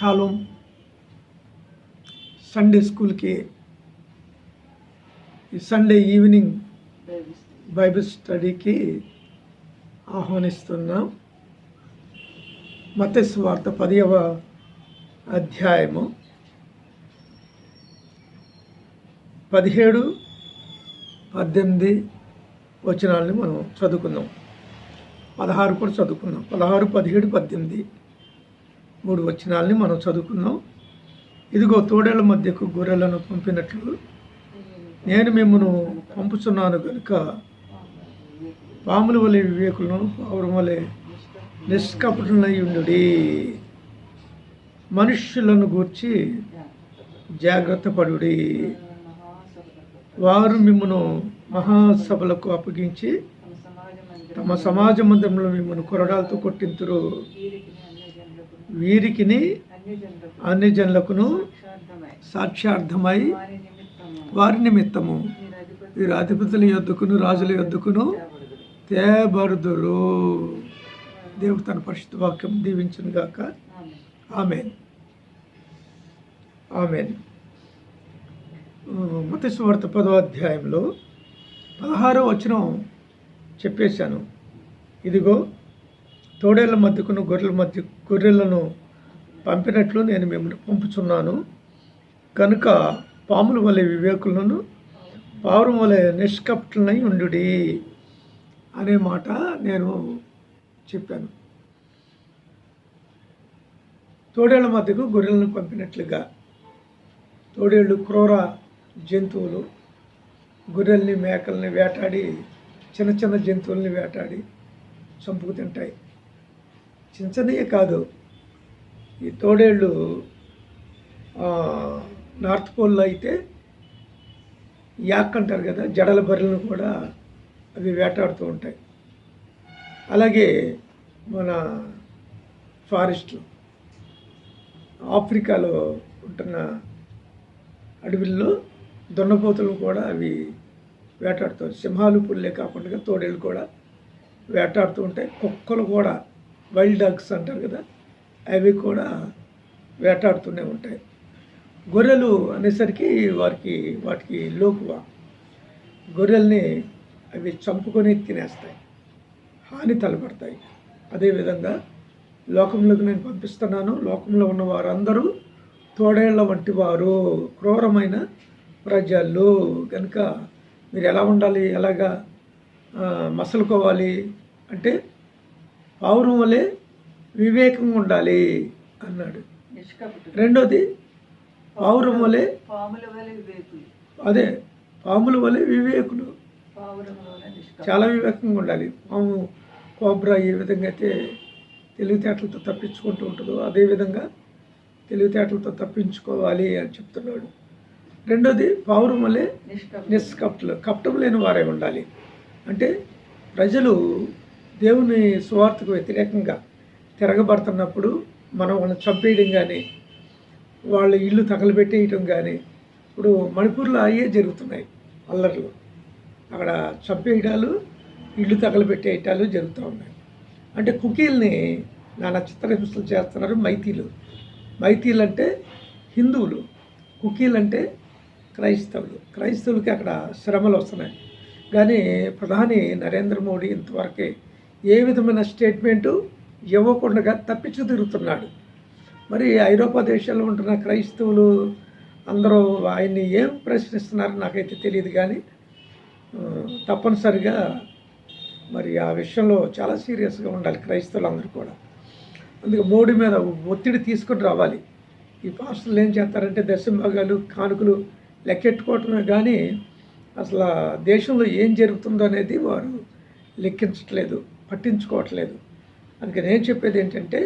Shalom Sunday స్కూల్కి ఈ Sunday evening Bible స్టడీకి ఆహ్వానిస్తున్నాం. మతస్వార్త పదవ అధ్యాయము పదిహేడు పద్దెనిమిది వచనాలని మనం చదువుకుందాం. పదహారు కూడా చదువుకుందాం. పదహారు పదిహేడు పద్దెనిమిది. మూడు వచనాలని మనం చదువుకుందాం. ఇదిగో తోడేళ్ళ మధ్యకు గొర్రెలను పంపినట్లు. నేను మిమ్మను పంపుచున్నాను కనుక పాముల వలె వివేకులను పావురం వలె నిష్కపటులై ఉండు మనుష్యులను గూర్చి జాగ్రత్త పడుడి. వారు మిమ్మను మహాసభలకు అప్పగించి తమ సమాజ మందిరంలో మిమ్మల్ని కొరడాలతో కొట్టింతురు. వీరికిని అన్ని జనులకును సాక్ష్యార్థమై వారి నిమిత్తము. వీరు అధిపతుల యొద్దకును రాజుల యొద్దకును తేబరుదురు దేవుడు తన పరిశుద్ధ వాక్యం దీవించును గాక. ఆమెన్. ఆమెన్. మతస్వార్త పదో అధ్యాయంలో పదహారో వచనం చెప్పేశాను. ఇదిగో తోడేళ్ళ మధ్యకును గొర్రెల మధ్య గొర్రెలను పంపినట్లు నేను మిమ్మల్ని పంపుచున్నాను. కనుక పాముల వలె వివేకులను పావురం వలె నిష్కప్టులనై ఉండు అనే మాట నేను చెప్పాను. తోడేళ్ళ మధ్యకు గొర్రెలను పంపినట్లుగా తోడేళ్ళు క్రూర జంతువులు గొర్రెల్ని మేకల్ని వేటాడి చిన్న చిన్న జంతువుల్ని వేటాడి చంపుకు తింటాయి. చించనీయ కాదు. ఈ తోడేళ్ళు నార్త్ పోల్లో అయితే యాక్ అంటారు కదా జడల బర్రెలను కూడా అవి వేటాడుతూ ఉంటాయి. అలాగే మన ఫారెస్ట్లు ఆఫ్రికాలో ఉంటున్న అడవుల్లో దున్నపోతులు కూడా అవి వేటాడుతాయి సింహాలు పుల్లే కాకుండా తోడేళ్ళు కూడా వేటాడుతూ ఉంటాయి. కుక్కలు కూడా వైల్డ్ డాగ్స్ అంటారు కదా అవి కూడా వేటాడుతూనే ఉంటాయి. గొర్రెలు అనేసరికి వారికి వాటికి లోకువ. గొర్రెల్ని అవి చంపుకొని తినేస్తాయి హాని తలపడతాయి. అదేవిధంగా లోకంలోకి నేను పంపిస్తున్నాను. లోకంలో ఉన్న వారందరూ తోడేళ్ళ వంటి వారు క్రూరమైన ప్రజలు. కనుక మీరు ఎలా ఉండాలి? ఎలాగా మసలుకోవాలి? అంటే పావురం వలె వివేకంగా ఉండాలి అన్నాడు. రెండోది పావురం వలె అదే పాముల వలె వివేకులు. చాలా వివేకంగా ఉండాలి. పాము కోబ్రా ఏ విధంగా అయితే తెలివితేటలతో తప్పించుకుంటూ ఉంటుందో అదేవిధంగా తెలివితేటలతో తప్పించుకోవాలి అని చెప్తున్నాడు. రెండోది పావురం వల్లే నిష్కప్టులు. కప్టం లేని వారే ఉండాలి. అంటే ప్రజలు దేవుని సువార్తకు వ్యతిరేకంగా తిరగబడుతున్నప్పుడు మనం వాళ్ళని చంపేయడం కానీ వాళ్ళ ఇల్లు తగలబెట్టేయటం కానీ ఇప్పుడు మణిపూర్లో అయ్యే జరుగుతున్నాయి అల్లర్లు. అక్కడ చంపేయడాలు ఇల్లు తగలబెట్టేయటాలు జరుగుతూ ఉన్నాయి. అంటే కుకీల్ని నానా చిత్రహింసలు చేస్తున్నారు మైతీలు. మైతీలు అంటే హిందువులు. కుకీలు అంటే క్రైస్తవులు. క్రైస్తవులకి అక్కడ శ్రమలు వస్తున్నాయి. కానీ ప్రధాని నరేంద్ర మోడీ ఇంతవరకే ఏ విధమైన స్టేట్మెంటు ఇవ్వకుండా తప్పించు తిరుగుతున్నాడు. మరి ఐరోపా దేశాల్లో ఉంటున్న క్రైస్తవులు అందరూ ఆయన్ని ఏం ప్రశ్నిస్తున్నారో నాకైతే తెలియదు కానీ తప్పనిసరిగా మరి ఆ విషయంలో చాలా సీరియస్గా ఉండాలి క్రైస్తవులందరూ కూడా. అందుకే మోడీ మీద ఒత్తిడి తీసుకొని రావాలి. ఈ పాస్టర్లు ఏం చేస్తారంటే దశంభాగాలు కానుకలు లెక్కెట్టుకోవటమే కానీ అసలు దేశంలో ఏం జరుగుతుందో అనేది వారు లెక్కించట్లేదు. పట్టించుకోవట్లేదు. అందుకే నేను చెప్పేది ఏంటంటే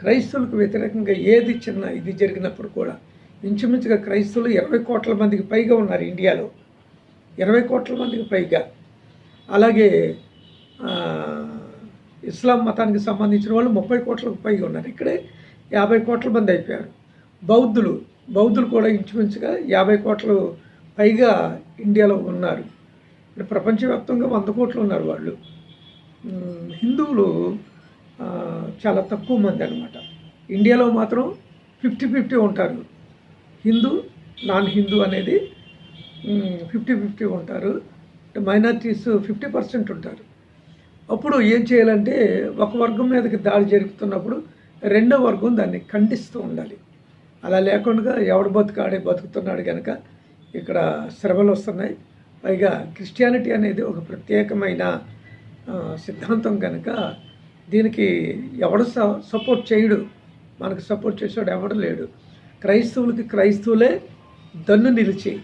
క్రైస్తవులకు వ్యతిరేకంగా ఏది చిన్న ఇది జరిగినప్పుడు కూడా ఇంచుమించుగా క్రైస్తవులు ఇరవై కోట్ల మందికి పైగా ఉన్నారు ఇండియాలో. ఇరవై కోట్ల మందికి పైగా. అలాగే ఇస్లాం మతానికి సంబంధించిన వాళ్ళు ముప్పై కోట్లకు పైగా ఉన్నారు. ఇక్కడే యాభై కోట్ల మంది అయిపోయారు. బౌద్ధులు బౌద్ధులు కూడా ఇంచుమించుగా యాభై కోట్లు పైగా ఇండియాలో ఉన్నారు. ప్రపంచవ్యాప్తంగా వంద కోట్లు ఉన్నారు వాళ్ళు. హిందువులు చాలా తక్కువ మంది అనమాట ఇండియాలో మాత్రం ఫిఫ్టీ ఫిఫ్టీ ఉంటారు. హిందూ నాన్ హిందూ అనేది ఫిఫ్టీ ఫిఫ్టీ ఉంటారు. మైనార్టీస్ ఫిఫ్టీ పర్సెంట్ ఉంటారు. అప్పుడు ఏం చేయాలంటే ఒక వర్గం మీదకి దాడి జరుగుతున్నప్పుడు రెండో వర్గం దాన్ని ఖండిస్తూ ఉండాలి. అలా లేకుండా ఎవడు బతుకాడే బతుకుతున్నాడు కనుక ఇక్కడ శ్రమలు వస్తున్నాయి. పైగా క్రిస్టియానిటీ అనేది ఒక ప్రత్యేకమైన సిద్ధాంతం కనుక దీనికి ఎవడు స- సపోర్ట్ చేయడు. మనకు సపోర్ట్ చేసేవాడు ఎవడు లేడు. క్రైస్తవులకి క్రైస్తవులే దన్ను నిలిచి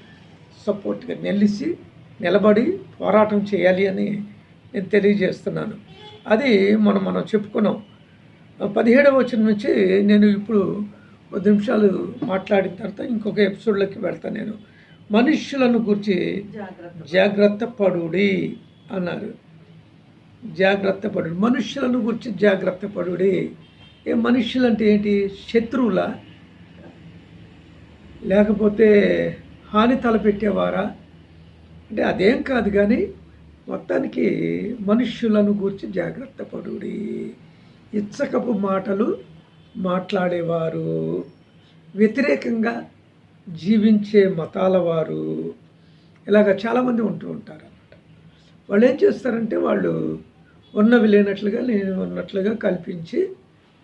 సపోర్ట్గా నిలిచి నిలబడి పోరాటం చేయాలి అని నేను తెలియజేస్తున్నాను. అది మనం మనం చెప్పుకున్నాం. పదిహేడవ వచ్చిన నుంచి నేను ఇప్పుడు కొద్ది నిమిషాలు మాట్లాడిన తర్వాత ఇంకొక ఎపిసోడ్లోకి వెళ్తాను నేను. మనుష్యులను గురించి జాగ్రత్త పడుడి అన్నారు. జాగ్రత్త పడు మనుషులను గురించి జాగ్రత్త పడుడి. ఏ మనుషులు అంటే ఏంటి? శత్రువుల. లేకపోతే హాని తలపెట్టేవారా? అంటే అదేం కాదు కానీ మొత్తానికి మనుష్యులను గురించి జాగ్రత్త పడుడి. ఇచ్చకపు మాటలు మాట్లాడేవారు. వ్యతిరేకంగా జీవించే మతాల వారు. ఇలాగ చాలామంది ఉంటూ ఉంటారు అన్నమాట వాళ్ళు ఏం చేస్తారంటే వాళ్ళు ఉన్నవి లేనట్లుగా నేను ఉన్నట్లుగా కల్పించి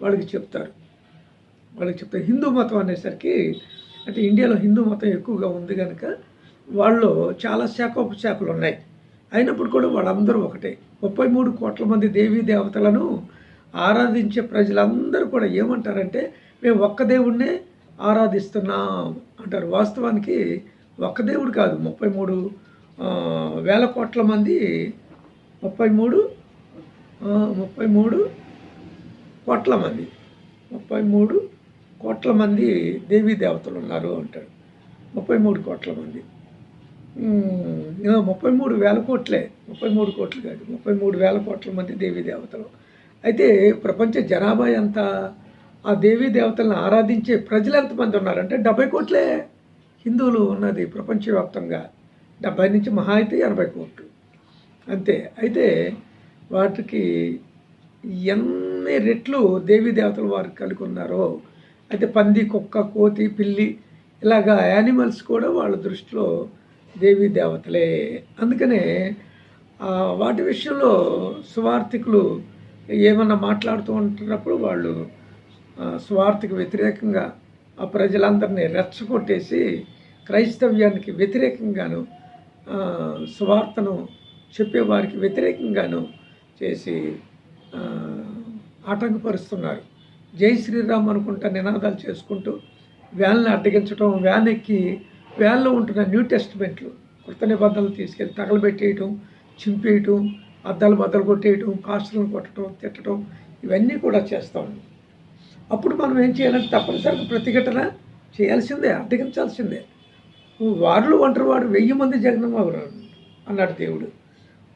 వాళ్ళకి చెప్తారు. వాళ్ళకి చెప్తారు హిందూ మతం అనేసరికి అంటే ఇండియాలో హిందూ మతం ఎక్కువగా ఉంది కనుక వాళ్ళు చాలా శాఖోపశాఖలు ఉన్నాయి. అయినప్పుడు కూడా వాళ్ళందరూ ఒకటే. ముప్పై మూడు కోట్ల మంది దేవీ దేవతలను ఆరాధించే ప్రజలందరూ కూడా ఏమంటారంటే మేము ఒక్క దేవుణ్ణే ఆరాధిస్తున్నాం అంటారు. వాస్తవానికి ఒక్క దేవుడు కాదు ముప్పై మూడు వేల కోట్ల మంది ముప్పై మూడు ముప్పై మూడు కోట్ల మంది. ముప్పై మూడు కోట్ల మంది దేవీ దేవతలు ఉన్నారు అంటాడు. ముప్పై మూడు కోట్ల మంది. ముప్పై మూడు వేల కోట్లే. ముప్పై మూడు కోట్లు కాదు. ముప్పై మూడు వేల కోట్ల మంది దేవీ దేవతలు. అయితే ప్రపంచ జనాభా ఎంత? ఆ దేవీ దేవతలను ఆరాధించే ప్రజలు ఎంతమంది ఉన్నారంటే డెబ్బై కోట్లే. హిందువులు ఉన్నది ప్రపంచవ్యాప్తంగా డెబ్బై నుంచి మహా అయితే ఎనభై కోట్లు. అంతే. అయితే వాటికి ఎన్ని రెట్లు దేవీ దేవతలు వారు కలిగి ఉన్నారో అయితే పంది కుక్క కోతి పిల్లి ఇలాగా యానిమల్స్ కూడా వాళ్ళ దృష్టిలో దేవీ దేవతలే అందుకనే వాటి విషయంలో స్వార్థికులు ఏమన్నా మాట్లాడుతూ ఉంటున్నప్పుడు వాళ్ళు స్వార్థకు వ్యతిరేకంగా ఆ ప్రజలందరినీ రెచ్చగొట్టేసి క్రైస్తవ్యానికి వ్యతిరేకంగాను స్వార్థను చెప్పేవారికి వ్యతిరేకంగాను చేసి ఆటంకపరుస్తున్నారు. జై శ్రీరామ్ అనుకుంటా నినాదాలు చేసుకుంటూ వ్యాన్ని అడ్డగించడం వ్యాన్ ఎక్కి వ్యాన్లో ఉంటున్న న్యూ టెస్ట్మెంట్లు కృత నిబంధనలు తీసుకెళ్ళి తగలబెట్టేయటం చింపేయటం అద్దాలు బద్దలు కొట్టేయటం కాస్టులను కొట్టడం తిట్టడం ఇవన్నీ కూడా చేస్తాం అప్పుడు మనం ఏం చేయాలంటే తప్పనిసరిగా ప్రతిఘటన చేయాల్సిందే అడ్డగించాల్సిందే. వారులు ఒంటరి వాడు వెయ్యి మంది జగన్మోహన్ అన్నాడు దేవుడు.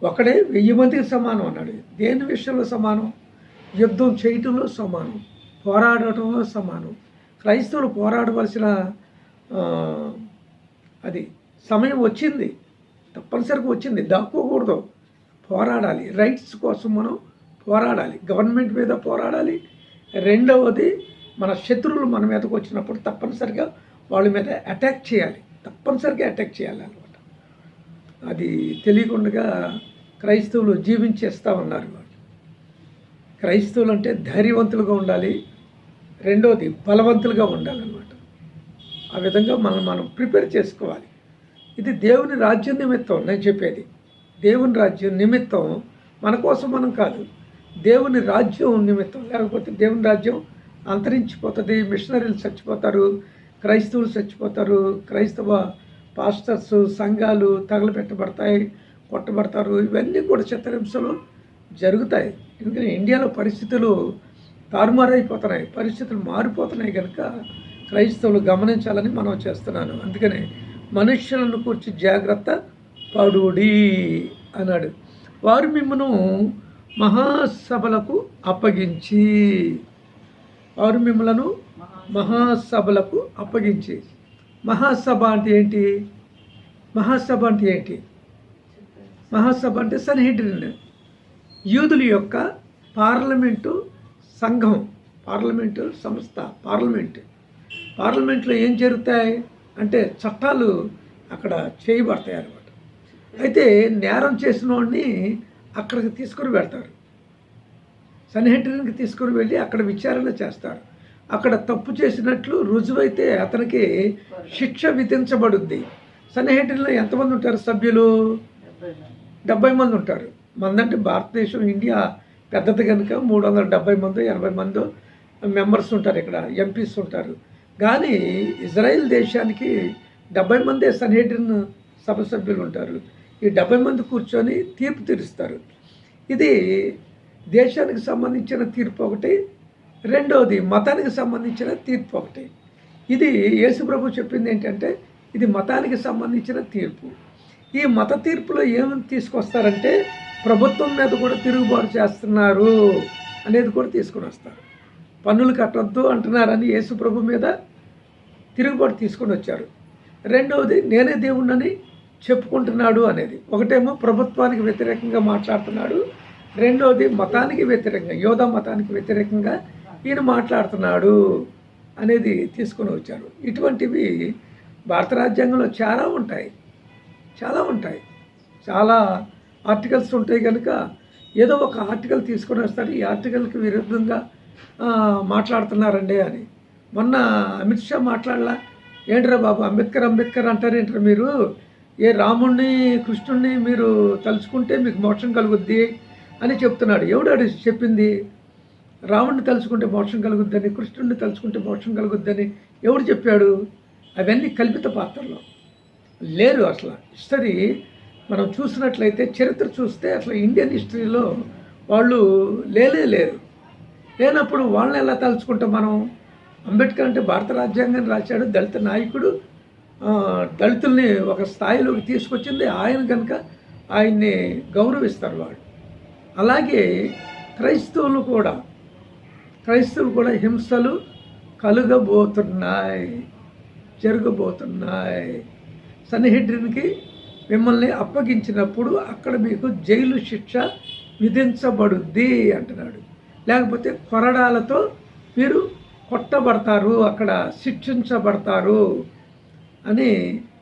ఒకడే వెయ్యి మందికి సమానం అన్నాడు. దేని విషయంలో సమానం? యుద్ధం చేయటంలో సమానం పోరాడటంలో సమానం. క్రైస్తవులు పోరాడవలసిన అది సమయం వచ్చింది. తప్పనిసరిగా వచ్చింది. దాక్కోకూడదు. పోరాడాలి. రైట్స్ కోసం మనం పోరాడాలి. గవర్నమెంట్ మీద పోరాడాలి. రెండవది మన శత్రువులు మన మీదకు వచ్చినప్పుడు తప్పనిసరిగా వాళ్ళ మీద అటాక్ చేయాలి. తప్పనిసరిగా అటాక్ చేయాలి అనమాట అది తెలియకుండా క్రైస్తవులు జీవించేస్తూ ఉన్నారు. క్రైస్తవులు అంటే ధైర్యవంతులుగా ఉండాలి. రెండవది బలవంతులుగా ఉండాలన్నమాట. ఆ విధంగా మనం మనం ప్రిపేర్ చేసుకోవాలి. ఇది దేవుని రాజ్యం నిమిత్తం నేను చెప్పేది. దేవుని రాజ్యం నిమిత్తం మన కోసం మనం కాదు. దేవుని రాజ్యం నిమిత్తం. లేకపోతే దేవుని రాజ్యం అంతరించిపోతుంది మిషనరీలు చచ్చిపోతారు క్రైస్తవులు చచ్చిపోతారు క్రైస్తవ పాస్టర్స్ సంఘాలు తగలబెట్టబడతాయి కొట్టబడతారు. ఇవన్నీ కూడా చిత్రహింసలు జరుగుతాయి. ఎందుకంటే ఇండియాలో పరిస్థితులు తారుమారైపోతున్నాయి. పరిస్థితులు మారిపోతున్నాయి కనుక క్రైస్తవులు గమనించాలని మనం చేస్తున్నాను. అందుకనే మనుష్యులను కూర్చి జాగ్రత్త పడుడి అన్నాడు. వారు మిమ్మను మహాసభలకు అప్పగించి వారు మిమ్మలను మహాసభలకు అప్పగించి. మహాసభ అంటే ఏంటి? మహాసభ అంటే ఏంటి? మహాసభ అంటే సన్హెడ్రిన్ యూదుల యొక్క పార్లమెంటు సంఘం పార్లమెంటు సంస్థ పార్లమెంట్. పార్లమెంట్లో ఏం జరుగుతాయి అంటే చట్టాలు అక్కడ చేయబడతాయి అనమాట అయితే నేరం చేసిన వాడిని అక్కడికి తీసుకొని పెడతారు సన్హెడ్రిన్కి తీసుకొని వెళ్ళి అక్కడ విచారణ చేస్తారు. అక్కడ తప్పు చేసినట్లు రుజువైతే అతనికి శిక్ష విధించబడుద్ది. సన్హెడ్రిన్లో ఎంతమంది ఉంటారు సభ్యులు? డెబ్బై మంది ఉంటారు. మందంటే భారతదేశం ఇండియా పెద్దది కనుక మూడు వందల డెబ్బై మంది ఎనభై మంది మెంబర్స్ ఉంటారు ఇక్కడ ఎంపీస్ ఉంటారు. కానీ ఇజ్రాయెల్ దేశానికి డెబ్బై మంది సనేటిన్ సభ సభ్యులు ఉంటారు. ఈ డెబ్బై మంది కూర్చొని తీర్పు తీరుస్తారు. ఇది దేశానికి సంబంధించిన తీర్పు ఒకటి రెండవది మతానికి సంబంధించిన తీర్పు ఒకటి. ఇది యేసుప్రభు చెప్పింది ఏంటంటే ఇది మతానికి సంబంధించిన తీర్పు. ఈ మత తీర్పులో ఏమని తీసుకొస్తారంటే ప్రభుత్వం మీద కూడా తిరుగుబాటు చేస్తున్నారు అనేది కూడా తీసుకొని వస్తారు. పన్నులు కట్టొద్దు అంటున్నారని యేసుప్రభు మీద తిరుగుబాటు తీసుకొని వచ్చారు. రెండవది నేనే దేవుణ్ణని చెప్పుకుంటున్నాడు అనేది. ఒకటేమో ప్రభుత్వానికి వ్యతిరేకంగా మాట్లాడుతున్నాడు. రెండవది మతానికి వ్యతిరేకంగా యోధా మతానికి వ్యతిరేకంగా ఈయన మాట్లాడుతున్నాడు అనేది తీసుకొని వచ్చారు. ఇటువంటివి భారత రాజ్యాంగంలో చాలా ఉంటాయి. చాలా ఉంటాయి. చాలా ఆర్టికల్స్ ఉంటాయి కనుక ఏదో ఒక ఆర్టికల్ తీసుకొని వస్తాడు ఈ ఆర్టికల్కి విరుద్ధంగా మాట్లాడుతున్నారండి అని. మొన్న అమిత్ షా మాట్లాడలా? ఏంట్రా బాబు అంబేద్కర్ అంబేద్కర్ అంటారేంట్రా మీరు? ఏ రాముణ్ణి కృష్ణుణ్ణి మీరు తలుచుకుంటే మీకు మోక్షం కలుగుద్ది అని చెప్తున్నాడు. ఎవడాడు చెప్పింది? రాముణ్ణి తలుచుకుంటే మోక్షం కలుగుద్దని కృష్ణుడిని తలుచుకుంటే మోక్షం కలుగుద్దని ఎవడు చెప్పాడు? అవన్నీ కల్పిత పాత్రలో. లేరు అసలు. హిస్టరీ మనం చూసినట్లయితే చరిత్ర చూస్తే అసలు ఇండియన్ హిస్టరీలో వాళ్ళు లేలే లేరు. లేనప్పుడు వాళ్ళని ఎలా తలుచుకుంటాం మనం? అంబేద్కర్ అంటే భారత రాజ్యాంగాన్ని రాశాడు దళిత నాయకుడు. దళితుల్ని ఒక స్థాయిలోకి తీసుకొచ్చింది. ఆయన కనుక ఆయన్ని గౌరవిస్తారు వాళ్ళు. అలాగే క్రైస్తవులు కూడా క్రైస్తవులు కూడా హింసలు కలుగబోతున్నాయి జరగబోతున్నాయి. సన్నిహిడ్రికి మిమ్మల్ని అప్పగించినప్పుడు అక్కడ మీకు జైలు శిక్ష విధించబడుద్ది అంటున్నాడు. లేకపోతే కొరడాలతో మీరు కొట్టబడతారు అక్కడ శిక్షించబడతారు అని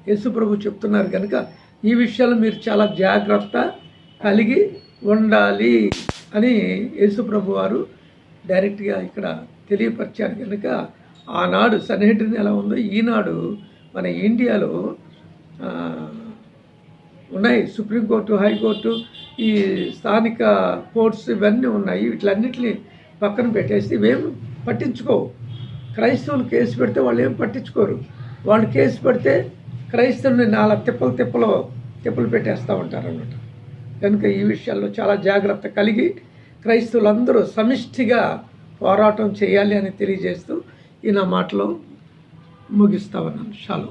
యేసుప్రభు చెప్తున్నారు కనుక ఈ విషయాలు మీరు చాలా జాగ్రత్త కలిగి ఉండాలి అని యేసుప్రభు వారు డైరెక్ట్గా ఇక్కడ తెలియపరిచారు కనుక ఆనాడు సన్నిహిటిని ఎలా ఉందో ఈనాడు మన ఇండియాలో ఉన్నాయి. సుప్రీంకోర్టు హైకోర్టు ఈ స్థానిక కోర్ట్స్ ఇవన్నీ ఉన్నాయి. వీటిలన్నిటిని పక్కన పెట్టేసి ఇవేం పట్టించుకోవు. క్రైస్తవులు కేసు పెడితే వాళ్ళు ఏం పట్టించుకోరు. వాళ్ళు కేసు పెడితే క్రైస్తవుని నాలుగు తిప్పలు తిప్పలు తిప్పలు పెట్టేస్తూ ఉంటారు అన్నమాట కనుక ఈ విషయాల్లో చాలా జాగ్రత్త కలిగి క్రైస్తవులందరూ సమిష్టిగా పోరాటం చేయాలి అని తెలియజేస్తూ ఈ నా మాటలో ముగిస్తా ఉన్నాను. షాలో.